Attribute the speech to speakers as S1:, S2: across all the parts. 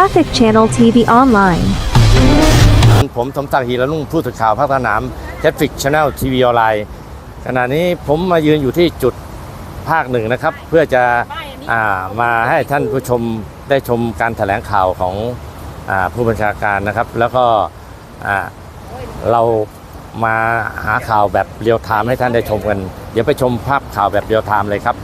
S1: Traffic Channel TV Online.
S2: ผมสมศักดิ์ฮีระนุ่งผู้สื่อข่าวภาคสนามเทฟฟิกช n แนลทีวีออนไลน์ขณะนี้ผมมายืนอยู่ที่จุดภาคหนึ่งนะครับ เพื่อจะอ่ามาให้ท่านผู้ชมได้ชมการแถลงข่าวของอาผู้บัญชาการนะครับ แล้วก็อ่าเรามาหาข่าวแบบเรียลไทม์ให้ท่านได้ชมกัน เดี๋ยวไปชมภาพข่าวแบบเรียลไทม์เลยครับ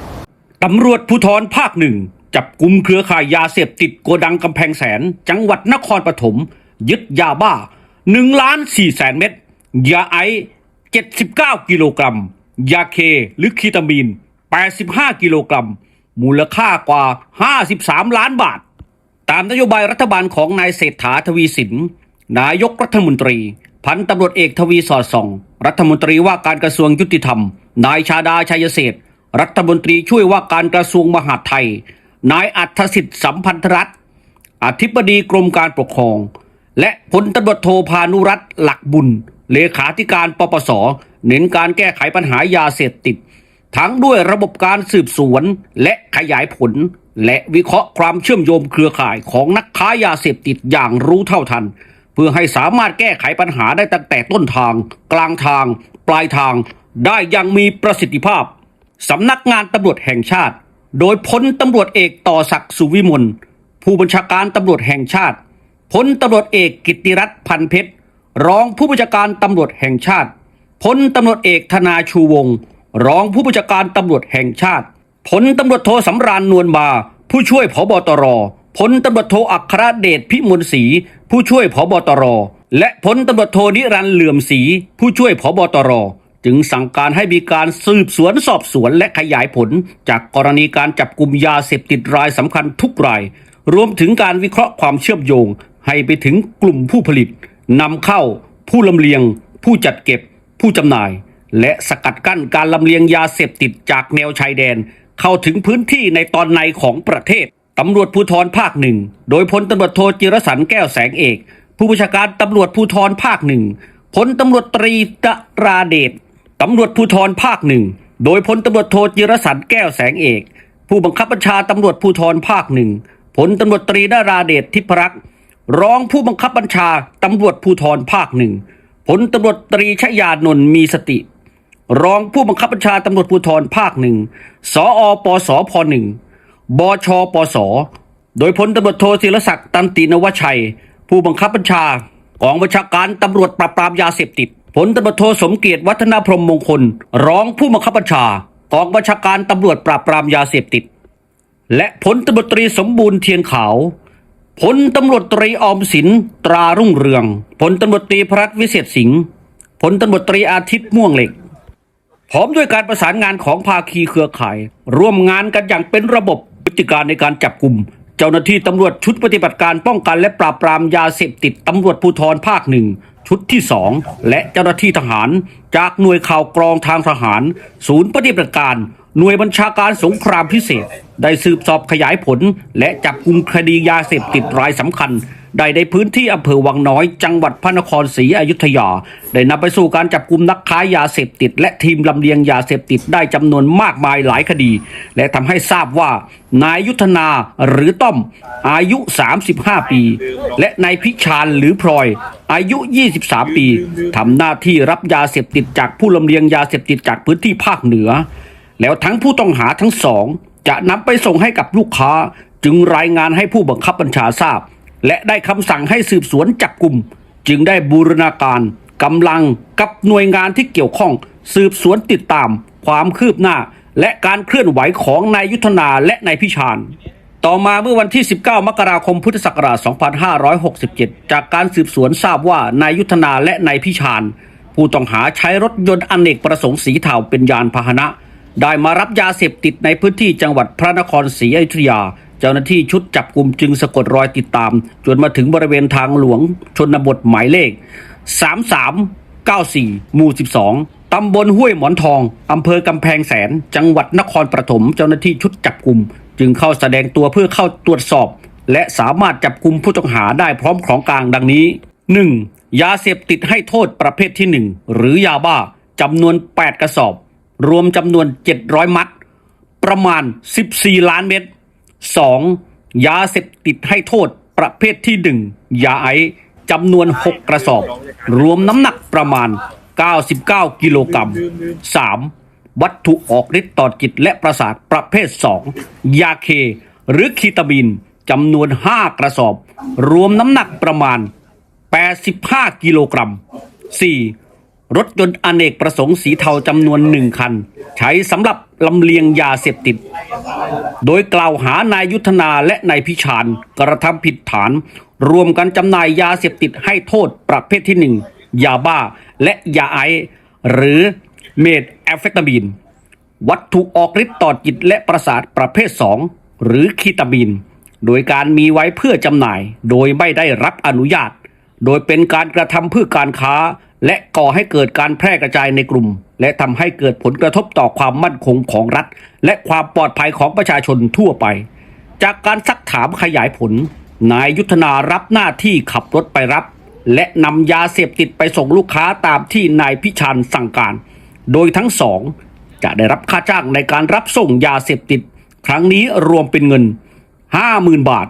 S3: ตำรวจภูธรภาคหนึ่ง จับกลุ่มเครือข่ายยาเสพติดโกดังกำแพงแสน จังหวัดนครปฐมยึดยาบ้า1ล้าน4แสนเม็ดยาไอซ์79 กิโลกรัม ยาเคหรือคีตามีน 85 กิโลกรัม มูลค่ากว่า 53 ล้านบาท ตามนโยบายรัฐบาลของนายเศรษฐาทวีสิน นายกรัฐมนตรี พันตำรวจเอกทวีสอดส่อง รัฐมนตรีว่าการกระทรวงยุติธรรม นายชาดาชัยเศษรัฐมนตรีช่วยว่าการกระทรวงมหาดไทย นายอัธสิทธิ์สัมพันธรัตน์อธิบดีกรมการปกครอง และพลตำรวจโทพานุรัตน์หลักบุญ เลขาธิการปปส เน้นการแก้ไขปัญหายาเสพติด ทั้งด้วยระบบการสืบสวนและขยายผล และวิเคราะห์ความเชื่อมโยงเครือข่ายของนักค้ายาเสพติดอย่างรู้เท่าทัน เพื่อให้สามารถแก้ไขปัญหาได้ตั้งแต่ต้นทาง กลางทาง ปลายทาง ได้อย่างมีประสิทธิภาพสำนักงานตำรวจแห่งชาติ โดยพลตำรวจเอกต่อศักดิ์สุวิมลผู้บัญชาการตำรวจแห่งชาติพลตำรวจเอกกิติรัตน์พันเพชรรองผู้บัญชาการตำรวจแห่งชาติพลตำรวจเอกธนาชูวงศ์รองผู้บัญชาการตำรวจแห่งชาติพลตำรวจโทสำราญนวลมา ผู้ช่วยผบตรพลตำรวจโทอัครเดชพิมลศรีผู้ช่วยผบตร และพลตำรวจโทนิรันเหลื่อมศรีผู้ช่วยผบตร จึงสั่งการให้มีการสืบสวนสอบสวนและขยายผล จากกรณีการจับกลุ่มยาเสพติดรายสำคัญทุกราย รวมถึงการวิเคราะห์ความเชื่อมโยง ให้ไปถึงกลุ่มผู้ผลิตนำเข้า ผู้ลำเลียง ผู้จัดเก็บ ผู้จำหน่าย และสกัดกั้นการลำเลียงยาเสพติดจากแนวชายแดน เข้าถึงพื้นที่ในตอนในของประเทศตำรวจภูธรภาคหนึ่ง โดยพลตำรวจโทจิรสันแก้วแสงเอก ผู้บัญชาการตำรวจภูธรภาคหนึ่งพลตำรวจตรีตราเดช ตำรวจภูธรภาคหนึ่ง โดยพลตำรวจโทจิรสันแก้วแสงเอก ผู้บังคับบัญชาตำรวจภูธรภาคหนึ่งพลตำรวจตรีนาราเดชทิพรักษ์รองผู้บังคับบัญชาตำรวจภูธรภาคหนึ่งพลตำรวจตรีชยานนท์มีสติ รองผู้บังคับบัญชาตำรวจภูธรภาคหนึ่งสอปสพหนึ่งบชปส โดยพลตำรวจโทศิรศักดิ์ตันตินวชัย ผู้บังคับบัญชากองบัญชาการตำรวจปราบปรามยาเสพติด ผลตำรวจโทสมเกียรติวัฒนาพรมมงคลรองผู้บังคับบัญชากองบัญชาการตำรวจปราบปรามยาเสพติด และผลตำรวจตรีสมบูรณ์เทียนขาวพลตำรวจตรีออมสินตรารุ่งเรืองพลตำรวจตรีพรัตวิเศษสิงห์พลตำรวจตรีอาทิตย์ม่วงเหล็ก พร้อมด้วยการประสานงานของภาคีเครือข่าย ร่วมงานกันอย่างเป็นระบบพฤติการในการจับกลุ่ม เจ้าหน้าที่ตำรวจชุดปฏิบัติการป้องกันและปราบปรามยาเสพติดตำรวจภูธรภาคหนึ่ง ชุดที่สองและเจ้าหน้าที่ทหาร จากหน่วยข่าวกรองทางทหาร ศูนย์ปฏิบัติการ หน่วยบัญชาการสงครามพิเศษ ได้สืบสอบขยายผล และจับกลุ่มคดียาเสพติดรายสำคัญ ได้ในพื้นที่อำเภอวังน้อย จังหวัดพระนครศรีอยุธยา ได้นำไปสู่การจับกลุ่มนักค้ายาเสพติด และทีมลำเลียงยาเสพติดได้จำนวนมากมายหลายคดี และทำให้ทราบว่านายยุทธนาหรือต้อมอายุ 35 ปี และนายพิชานหรือพลอย อายุ 23 ปีทำหน้าที่รับยาเสพติดจากผู้ลำเลียงยาเสพติดจากพื้นที่ภาคเหนือ แล้วทั้งผู้ต้องหาทั้งสอง จะนำไปส่งให้กับลูกค้า จึงรายงานให้ผู้บังคับบัญชาทราบ และได้คำสั่งให้สืบสวนจับกลุ่ม จึงได้บูรณาการกำลังกับหน่วยงานที่เกี่ยวข้อง สืบสวนติดตาม ความคืบหน้า และการเคลื่อนไหวของนายยุทธนาและนายพิชานต่อมาเมื่อวันที่ 19 มกราคมพุทธศักราช 2567 จากการสืบสวนทราบว่านายยุทธนาและนายพิชานผู้ต้องหาใช้รถยนต์อเนกประสงค์สีเทาเป็นยานพาหนะ ได้มารับยาเสพติดในพื้นที่จังหวัดพระนครศรีอยุธยา เจ้าหน้าที่ชุดจับกลุ่มจึงสะกดรอยติดตาม จนมาถึงบริเวณทางหลวงชนบทหมายเลข 3394 หมู่ 12 ตำบลห้วยหมอนทอง อำเภอกำแพงแสน จังหวัดนครปฐมเจ้าหน้าที่ชุดจับกลุ่ม จึงเข้าแสดงตัวเพื่อเข้าตรวจสอบ และสามารถจับกลุ่มผู้ต้องหาได้พร้อมของกลางดังนี้ 1. ยาเสพติดให้โทษประเภทที่ 1 หรือยาบ้าจำนวน 8 กระสอบ รวมจำนวน 700 มัด ประมาณ 14 ล้านเม็ด 2. ยาเสพติดให้โทษประเภทที่หนึ่งยาไอซ์จำนวน 6 กระสอบ รวมน้ำหนักประมาณ 99 กิโลกรัม 3. วัตถุออกฤทธิ์ต่อจิตและประสาทประเภท 2 ยาเค หรือคีตาบินจำนวน 5 กระสอบ รวมน้ำหนักประมาณ 85 กิโลกรัม 4. รถยนต์อเนกประสงค์สีเทาจำนวนหนึ่งคัน ใช้สำหรับ ลำเลียงยาเสพติด โดยกล่าวหานายยุทธนาและนายพิชานกระทำผิดฐาน รวมกันจำหน่ายยาเสพติดให้โทษประเภทที่หนึ่งยาบ้าและยาไอหรือเมทแอมเฟตามีน วัตถุออกฤทธิ์ต่อจิตและประสาทประเภท2หรือคีตามีน โดยการมีไว้เพื่อจำหน่าย โดยไม่ได้รับอนุญาต โดยเป็นการกระทำเพื่อการค้า และก่อให้เกิดการแพร่กระจายในกลุ่ม และทำให้เกิดผลกระทบต่อความมั่นคงของรัฐ และความปลอดภัยของประชาชนทั่วไป จากการซักถามขยายผล นายยุทธนารับหน้าที่ขับรถไปรับ และนำยาเสพติดไปส่งลูกค้าตามที่นายพิชันสั่งการ โดยทั้งสอง จะได้รับค่าจ้างในการรับส่งยาเสพติด ครั้งนี้รวมเป็นเงิน 50,000 บาท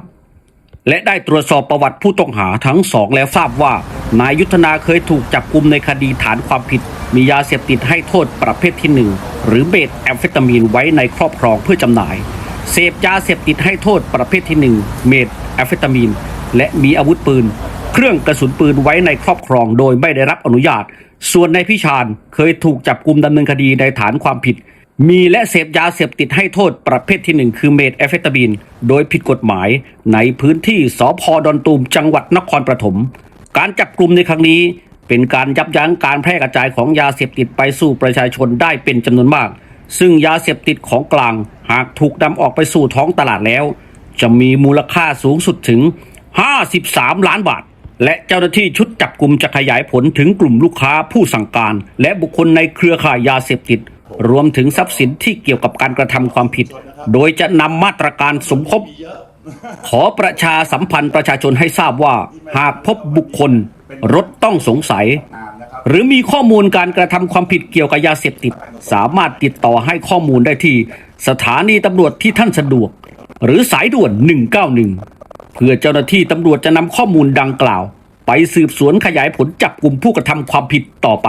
S3: และได้ตรวจสอบประวัติผู้ต้องหาทั้งสองแล้วทราบว่านายยุทธนาเคยถูกจับกุมในคดีฐานความผิด มียาเสพติดให้โทษประเภทที่หนึ่งหรือเบสแอมเฟตามีนไว้ในครอบครองเพื่อจำหน่าย เสพยาเสพติดให้โทษประเภทที่หนึ่งเมทแอมเฟตามีน และมีอาวุธปืน เครื่องกระสุนปืนไว้ในครอบครองโดยไม่ได้รับอนุญาต ส่วนนายพิชานเคยถูกจับกุมดำเนินคดีในฐานความผิด มีและเสพยาเสพติดให้โทษประเภทที่หนึ่งคือเมทแอมเฟตามีน โดยผิดกฎหมายในพื้นที่สพดอนตูมจังหวัดนครปฐม การจับกลุ่มในครั้งนี้ เป็นการยับยั้งการแพร่กระจายของยาเสพติดไปสู่ประชาชนได้เป็นจำนวนมาก ซึ่งยาเสพติดของกลาง หากถูกนำออกไปสู่ท้องตลาดแล้ว จะมีมูลค่าสูงสุดถึง 53 ล้านบาท และเจ้าหน้าที่ชุดจับกลุ่มจะขยายผลถึงกลุ่มลูกค้าผู้สั่งการ และบุคคลในเครือข่ายยาเสพติด รวมถึงทรัพย์สินที่เกี่ยวกับการกระทำความผิด โดยจะนำมาตรการสมคบ ขอประชาสัมพันธ์ประชาชนให้ทราบว่า หากพบบุคคล รถต้องสงสัย หรือมีข้อมูลการกระทำความผิดเกี่ยวกับยาเสพติด สามารถติดต่อให้ข้อมูลได้ที่ สถานีตำรวจที่ท่านสะดวก หรือสายด่วน 191 เพื่อเจ้าหน้าที่ตำรวจจะนำข้อมูลดังกล่าว ไปสืบสวนขยายผลจับกลุ่มผู้กระทำความผิดต่อไป